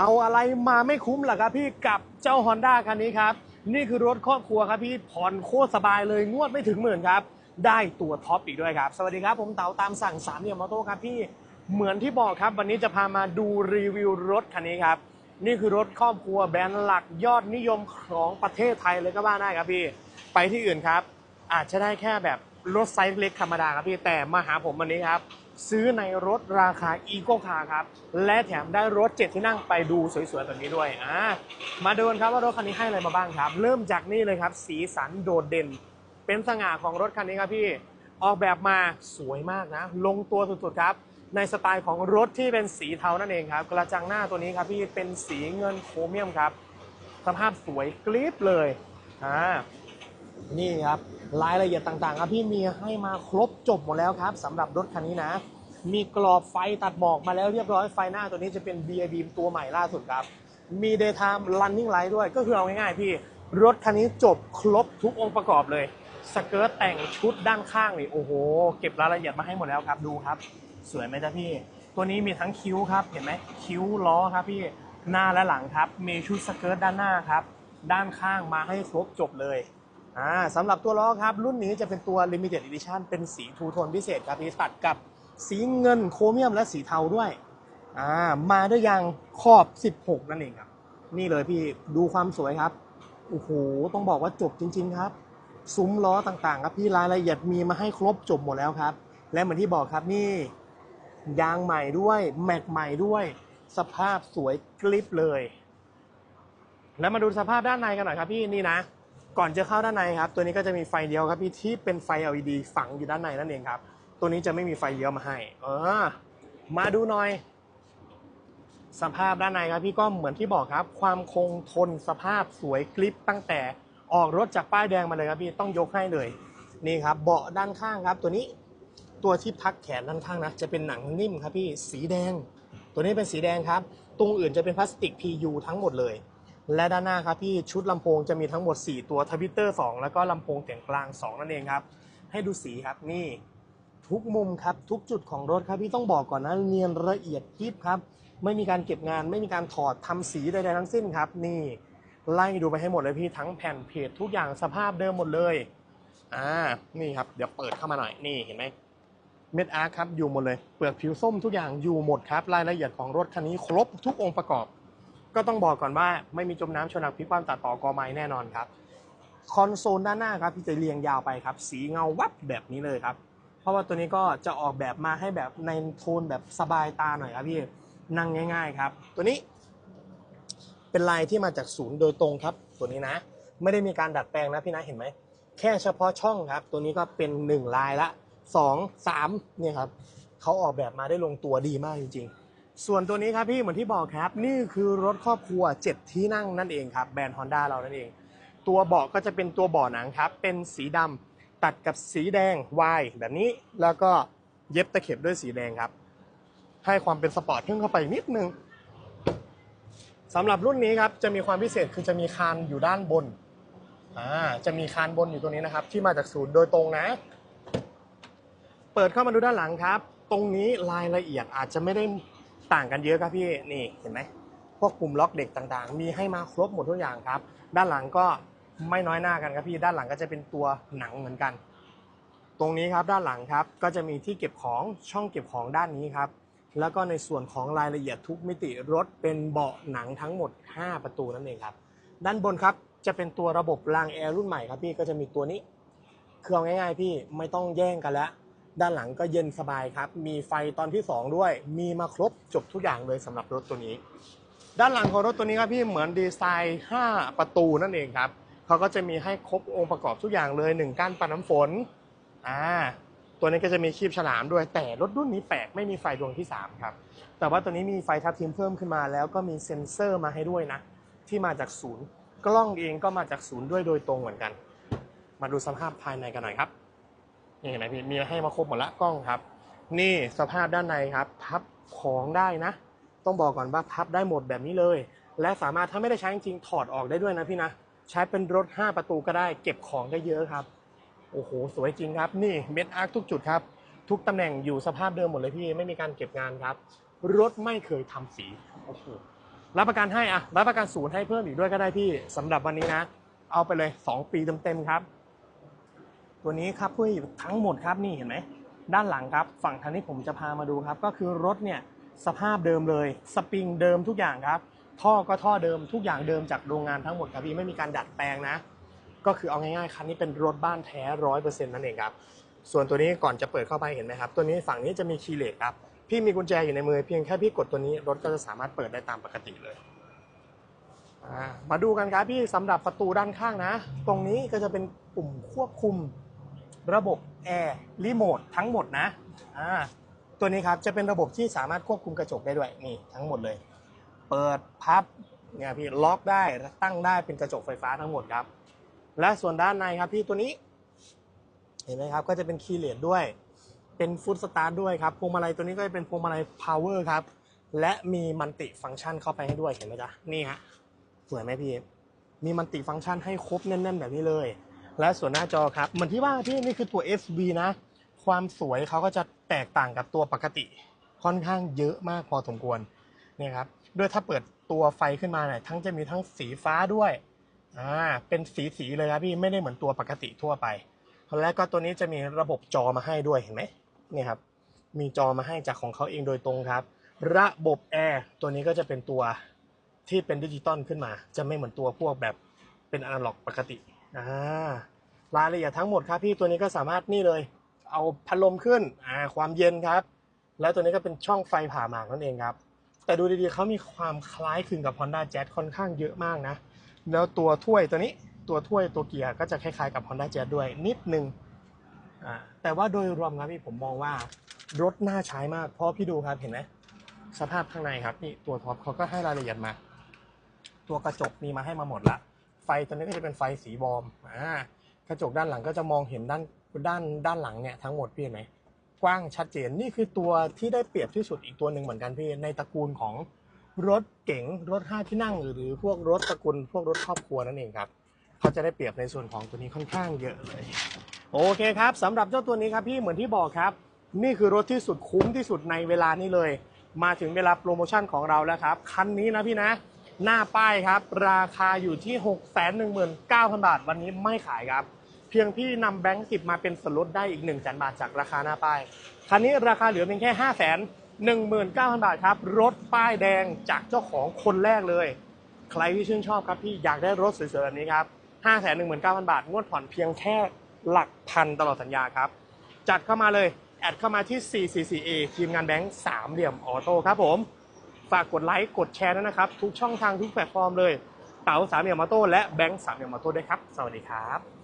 เอาอะไรมาไม่คุ้มล่ะครับพี่กับเจ้า Honda คันนี้ครับ นี่คือรถครอบครัวครับพี่ผ่อนโคตรสบายเลยงวดไม่ถึงหมื่นครับ ได้ตัวท็อปอีกด้วยครับ สวัสดีครับผมเต๋าตามสั่งสามเหลี่ยมมอโต้ครับพี่เหมือนที่บอกครับ วันนี้จะพามาดูรีวิวรถคันนี้ครับ นี่คือรถครอบครัวแบรนด์หลักยอดนิยมของประเทศไทยเลยก็ว่าได้ครับพี่ ไปที่อื่นครับ อาจจะได้แค่แบบรถไซส์เล็กธรรมดาครับพี่แต่มาหาผมวันนี้ครับ ซื้อในรถราคาอีโ c คาร์ครับ และแถมได้รถเจ็ดที่นั่งไปดูสวยๆแบบนี้ด้วยอ่ามาดูกันครับว่ารถคันนี้ให้อะไรมาบ้างครับ เริ่มจากนี่เลยครับ สีสันโดดเด่น เป็นสง่าของรถคันนี้ครับพี่ออกแบบมาสวยมากนะ ลงตัวสุดๆครับ ในสไตล์ของรถที่เป็นสีเทานั่นเองครับ กระจังหน้าตัวนี้ครับพี่เป็นสีเงินโครเมียมครับ สภาพสวยกริบเลยอ่า นี่ครับรายละเอียดต่างๆครับพี่มีให้มาครบจบหมดแล้วครับสำหรับรถคันนี้นะ มีกรอบไฟตัดหมอกมาแล้วเรียบร้อยไฟหน้าตัวนี้จะเป็น b บ Beam ตัวใหม่ล่าสุดครับ มี Daytime Running Light ด้วยก็คือเอาง่ายๆพี่ รถคันนี้จบครบทุกองค์ประกอบเลยสเกิร์ตแต่งชุดด้านข้างนี่โอ้โห เก็บรายละเอียดมาให้หมดแล้วครับดูครับ สวยไหมจ๊ะพี่ ตัวนี้มีทั้งคิ้วครับเห็นไหมคิ้วล้อครับพี่หน้าและหลังครับมีชุดสเกิร์ตด้านหน้าครับ ด้านข้างมาให้ครบจบเลย อ่าสำหรับตัวล้อครับ รุ่นนี้จะเป็นตัว Limited Edition เป็นสีทูโทนพิเศษครับพี่ตัดกับสีเงินโครเมียมและสีเทาด้วยอ่ามาด้วยยางขอบ 16 นั่นเองครับ นี่เลยพี่ดูความสวยครับโอ้โหต้องบอกว่าจบจริง ๆ ครับ ซุ้มล้อต่างๆ ครับพี่รายละเอียดมีมาให้ครบจบหมดแล้วครับ และเหมือนที่บอกครับนี่ยางใหม่ด้วยแม็กใหม่ด้วย สภาพสวยกริบเลย แล้วมาดูสภาพด้านในกันหน่อยครับพี่นี่นะ ก่อนจะเข้าด้านในครับ ตัวนี้ก็จะมีไฟเลี้ยวครับพี่ที่เป็นไฟ LED ฝังอยู่ด้านในนั่นเองครับ ตัวนี้จะไม่มีไฟเลี้ยวมาให้ เออ มาดูหน่อย สภาพด้านในครับพี่ก็เหมือนที่บอกครับ ความคงทนสภาพสวยกริปตั้งแต่ออกรถจากป้ายแดงมาเลยครับพี่ต้องยกให้เลย นี่ครับ เบาะด้านข้างครับ ตัวนี้ตัวที่พักแขนด้านข้างนะจะเป็นหนังนิ่มครับพี่สีแดง ตัวนี้เป็นสีแดงครับตรงอื่นจะเป็นพลาสติก PU ทั้งหมดเลย และด้านหน้าครับพี่ชุดลำโพงจะมีทั้งหมด 4 ตัวทวิตเตอร์ 2 แล้วก็ลำโพงเสียงกลาง 2 นั่นเองครับ ให้ดูสีครับนี่ ทุกมุมครับทุกจุดของรถครับพี่ต้องบอกก่อนนะเนียนละเอียดยิบครับไม่มีการเก็บงาน ไม่มีการถอดทำสีใดๆทั้งสิ้นครับ นี่ไล่ดูไปให้หมดเลยพี่ทั้งแผ่นเพจทุกอย่างสภาพเดิมหมดเลยอ่านี่ครับเดี๋ยวเปิดเข้ามาหน่อยนี่เห็นไหมเม็ดอาร์คครับอยู่หมดเลยเปลือกผิวส้มทุกอย่างอยู่หมดครับ รายละเอียดของรถคันนี้ครบทุกองค์ประกอบ ก็ต้องบอกก่อนว่าไม่มีจมน้ำชนักพิกความตัดต่อกอไม้แน่นอนครับคอนโซลด้านหน้าครับที่จะเรียงยาวไปครับ สีเงาวับแบบนี้เลยครับ เพราะว่าตัวนี้ก็จะออกแบบมาให้แบบในโทนแบบสบายตาหน่อยครับพี่นั่งง่าย ๆครับ ตัวนี้ เป็นลายที่มาจากศูนย์โดยตรงครับ ตัวนี้นะ ไม่ได้มีการดัดแปลงนะพี่นะเห็นไหมแค่เฉพาะช่องครับ ตัวนี้ก็เป็นหนึ่งลายละสองสามเนี่ยครับเขาออกแบบมาได้ลงตัวดีมากจริงๆ ส่วนตัวนี้ครับพี่เหมือนที่บอกครับ นี่คือรถครอบครัว 7 ที่นั่งนั่นเองครับแบรนด์ Honda เรานั่นเอง ตัวเบาะก็จะเป็นตัวเบาะหนังครับ เป็นสีดำตัดกับสีแดงวายแบบนี้แล้วก็เย็บตะเข็บด้วยสีแดงครับ ให้ความเป็นสปอร์ตเพิ่มเข้าไปนิดนึงสำหรับรุ่นนี้ครับจะมีความพิเศษคือจะมีคานอยู่ด้านบนอ่าจะมีคานบนอยู่ตรงนี้นะครับ ที่มาจากศูนย์โดยตรงนะ เปิดเข้ามาดูด้านหลังครับ ตรงนี้รายละเอียดอาจจะไม่ได้ ต่างกันเยอะครับพี่นี่เห็นไหมพวกปุ่มล็อกเด็กต่างๆ มีให้มาครบหมดทุกอย่างครับ ด้านหลังก็ไม่น้อยหน้ากันครับพี่ด้านหลังก็จะเป็นตัวหนังเหมือนกัน ตรงนี้ครับด้านหลังครับก็จะมีที่เก็บของช่องเก็บของด้านนี้ครับแล้วก็ในส่วนของรายละเอียดทุกมิติรถเป็นเบาะหนังทั้งหมด 5 ประตูนั่นเองครับ ด้านบนครับจะเป็นตัวระบบรางแอร์รุ่นใหม่ครับพี่ก็จะมีตัวนี้ เคือเอาง่ายๆพี่ไม่ต้องแย่งกันแล้ว ด้านหลังก็เย็นสบายครับ มีไฟตอนที่ 2 ด้วย มีมาครบจบทุกอย่างเลยสำหรับรถตัวนี้ ด้านหลังของรถตัวนี้ครับพี่เหมือนดีไซน์ 5 ประตูนั่นเองครับเขาก็จะมีให้ครบองค์ประกอบทุกอย่างเลย 1ก้านปัดน้ำฝนอ่าตัวนี้ก็จะมีคีบฉลามด้วยแต่รถรุ่นนี้แปลกไม่มีไฟดวงที่ 3 ครับ แต่ว่าตัวนี้มีไฟทับทิมเพิ่มขึ้นมาแล้วก็มีเซ็นเซอร์มาให้ด้วยนะ ที่มาจากศูนย์ กล้องเองก็มาจากศูนย์ด้วยโดยตรงเหมือนกัน มาดูสภาพภายในกันหน่อยครับ นี่เห็นไหมพี่มีให้มาครบหมดละกล้องครับ นี่สภาพด้านในครับ พับของได้นะ ต้องบอกก่อนว่าพับได้หมดแบบนี้เลย และสามารถถ้าไม่ได้ใช้จริงถอดออกได้ด้วยนะพี่นะใช้เป็นรถ 5 ประตูก็ได้ เก็บของได้เยอะครับโอ้โหสวยจริงครับ นี่เม็ดอาร์คทุกจุดครับ ทุกตำแหน่งอยู่สภาพเดิมหมดเลยพี่ไม่มีการเก็บงานครับ รถไม่เคยทำสีโอ้โหรับประกันให้อะรับประกันศูนย์ให้เพิ่มอีกด้วยก็ได้พี่สำหรับวันนี้นะ เอาไปเลย 2 ปีเต็มๆครับ ตัวนี้ครับเพี่อทั้งหมดครับนี่เห็นไหมด้านหลังครับ ฝั่งทางนี้ผมจะพามาดูครับ ก็คือรถเนี่ยสภาพเดิมเลย สปริงเดิมทุกอย่างครับ ท่อก็ท่อเดิมทุกอย่างเดิมจากโรงงานทั้งหมดครับพี่ไม่มีการดัดแปลงนะ ก็คือเอาง่ายๆคันนี้เป็นรถบ้านแท้ร้อยเปอร์เซ็นต์นั่นเองครับส่วนตัวนี้ก่อนจะเปิดเข้าไปเห็นไหมครับตัวนี้ฝั่งนี้จะมีคีย์เลสครับพี่มีกุญแจอยู่ในมือเพียงแค่พี่กดตัวนี้รถก็จะสามารถเปิดได้ตามปกติเลยมาดูกันครับพี่สำหรับประตูด้านข้างนะ ตรงนี้ก็จะเป็นปุ่มควบคุม ระบบแอร์รีโมททั้งหมดนะอ่าตัวนี้ครับจะเป็นระบบที่สามารถควบคุมกระจกได้ด้วยนี่ทั้งหมดเลย เปิดพับเนี่ยพี่ล็อกได้ตั้งได้เป็นกระจกไฟฟ้าทั้งหมดครับ และส่วนด้านในครับพี่ตัวนี้ เห็นไหมครับก็จะเป็นคีย์เลสด้วย เป็นฟุตสตาร์ด้วยครับพวงมาลัยตัวนี้ก็จะเป็นพวงมาลัยพาวเวอร์ครับและมีมัลติฟังก์ชันเข้าไปให้ด้วยเห็นไหมจ๊ะนี่ฮะสวยไหมพี่มีมัลติฟังก์ชันให้ครบแน่นๆแบบนี้เลย และส่วนหน้าจอครับเหมือนที่ว่าพี่นี่คือตัว SV นะ ความสวยเขาก็จะแตกต่างกับตัวปกติ ค่อนข้างเยอะมากพอสมควรเนี่ยครับด้วยถ้าเปิดตัวไฟขึ้นมาเนี่ยทั้งจะมีทั้งสีฟ้าด้วยอ่าเป็นสีสีเลยครับพี่ไม่ได้เหมือนตัวปกติทั่วไปแล้วก็ตัวนี้จะมีระบบจอมาให้ด้วยเห็นไหมนี่ครับมีจอมาให้จากของเขาเองโดยตรงครับ ระบบแอร์ตัวนี้ก็จะเป็นตัวที่เป็นดิจิตอลขึ้นมา จะไม่เหมือนตัวพวกแบบเป็นอนาล็อกปกติ อ่ารายละเอียดทั้งหมดครับพี่ตัวนี้ก็สามารถนี่เลย เอาพัดลมขึ้นอ่าความเย็นครับ แล้วตัวนี้ก็เป็นช่องไฟผ่าหมากนั่นเองครับ แต่ดูดีๆเขามีความคล้ายคลึงกับ Honda Jazz ค่อนข้างเยอะมากนะ แล้วตัวถ้วยตัวนี้ตัวถ้วยตัวเกียร์ก็จะคล้ายๆกับ Honda Jazz ด้วยนิดนึงอ่าแต่ว่าโดยรวมครับพี่ผมมองว่ารถน่าใช้มากเพราะพี่ดูครับเห็นไหมสภาพข้างในครับนี่ตัวท็อปเขาก็ให้รายละเอียดมา ตัวกระจกมีมาให้มาหมดละ ไฟตัวนี้ก็จะเป็นไฟสีบอมอ่ากระจกด้านหลังก็จะมองเห็นด้านด้านด้านหลังเนี่ยทั้งหมดพี่เห็นไหมกว้างชัดเจนนี่คือตัวที่ได้เปรียบที่สุดอีกตัวหนึ่งเหมือนกันพี่ในตระกูลของรถเก๋งรถห้าที่นั่งหรือพวกรถตระกูลพวกรถครอบครัวนั่นเองครับเขาจะได้เปรียบในส่วนของตัวนี้ค่อนข้างเยอะเลย โอเคครับสำหรับเจ้าตัวนี้ครับพี่เหมือนที่บอกครับ นี่คือรถที่สุดคุ้มที่สุดในเวลานี้เลย มาถึงเวลาโปรโมชั่นของเราแล้วครับ คันนี้นะพี่นะ หน้าป้ายครับ ราคาอยู่ที่ 6 1 9 0 0 0 บาท วันนี้ไม่ขายครับ เพียงพี่นำแบงก์สิบมาเป็นส่วนลดได้อีก1 0 0 0 0 0บาทจากราคาหน้าป้าย คันนี้ราคาเหลือเพียงแค่ 5 1 9 0 0 0 บาทครับ รถป้ายแดงจากเจ้าของคนแรกเลย ใครที่ชื่นชอบครับพี่อยากได้รถสวยๆแบบนี้ครับ 5 1 9 0 0 0 บาท งวดผ่อนเพียงแค่หลักพันตลอดสัญญาครับ จัดเข้ามาเลย แอดเข้ามาที่ 444A ทีมงานแบงค์สามเหลี่ยมออโต้ครับผม ฝากกดไลค์กดแชร์ด้วยนะครับ ทุกช่องทางทุกแพลตฟอร์มเลย เต๋าสามเหลี่ยมมาโต้และแบงค์สามเหลี่ยมมาโต้ด้วยครับ สวัสดีครับ